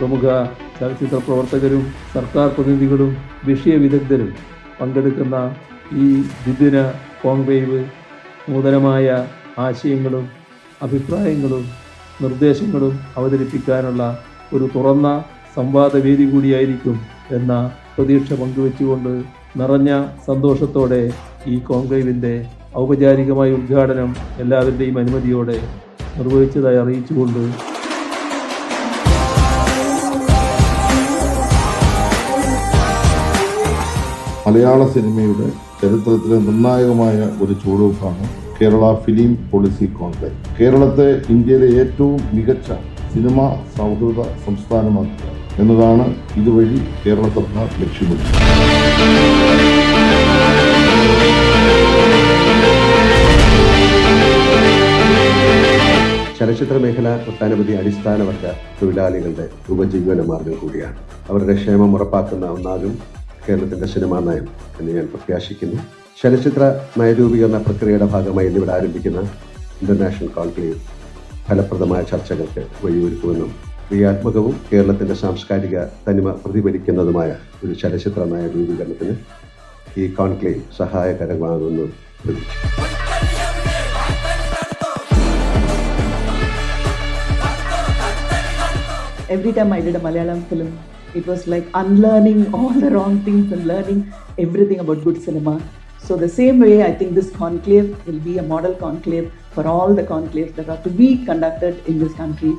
പ്രമുഖ ചലച്ചിത്ര പ്രവർത്തകരും സർക്കാർ പ്രതിനിധികളും വിഷയ വിദഗ്ധരും പങ്കെടുക്കുന്ന ഈ ദ്വിദിന കോൺവേവ് നൂതനമായ ആശയങ്ങളും അഭിപ്രായങ്ങളും നിർദ്ദേശങ്ങളും അവതരിപ്പിക്കാനുള്ള ഒരു തുറന്ന സംവാദവേദി കൂടിയായിരിക്കും എന്ന പ്രതീക്ഷ പങ്കുവെച്ചുകൊണ്ട് നിറഞ്ഞ സന്തോഷത്തോടെ ഈ കോൺക്ലേവിന്റെ ഔപചാരികമായ ഉദ്ഘാടനം എല്ലാവരുടെയും അനുമതിയോടെ നിർവഹിച്ചതായി അറിയിച്ചുകൊണ്ട് മലയാള സിനിമയുടെ ചരിത്രത്തിലെ നിർണായകമായ ഒരു ചുവടുവെപ്പാണ് കേരള ഫിലിം പോളിസി കോൺക്ലേവ് കേരളത്തെ ഇന്ത്യയിലെ ഏറ്റവും മികച്ച സിനിമാ സൗഹൃദ സംസ്ഥാനമാക്കുക എന്നതാണ് ഇതുവഴി കേരള സർക്കാർ ലക്ഷ്യമിടുന്നത്. ചലച്ചിത്ര മേഖല ഒട്ടനവധി അടിസ്ഥാനവർഗ തൊഴിലാളികളുടെ ഉപജീവന മാർഗം കൂടിയാണ്. അവരുടെ ക്ഷേമം ഉറപ്പാക്കുന്ന ഒന്നാകും കേരളത്തിന്റെ സിനിമാ നയം എന്ന് ഞാൻ പ്രത്യാശിക്കുന്നു. ചലച്ചിത്ര നയരൂപീകരണ പ്രക്രിയയുടെ ഭാഗമായി ഇന്നിവിടെ ആരംഭിക്കുന്ന ഇന്റർനാഷണൽ കോൺക്ലേവ് ഫലപ്രദമായ ചർച്ചകൾക്ക് വഴിയൊരുക്കുമെന്നും ക്രിയാത്മകവും കേരളത്തിന്റെ സാംസ്കാരിക തനിമ പ്രതിഫലിക്കുന്നതുമായ ഒരു ചലച്ചിത്ര നയ രൂപീകരണത്തിന് ഈ കോൺക്ലേവ് സഹായകരമാകുമെന്ന് പ്രതീക്ഷിച്ചു every time I did a Malayalam film, it was like unlearning all the wrong things and learning everything about good cinema. So, the same way, I think this conclave will be a model conclave for all the conclaves that are to be conducted in this country.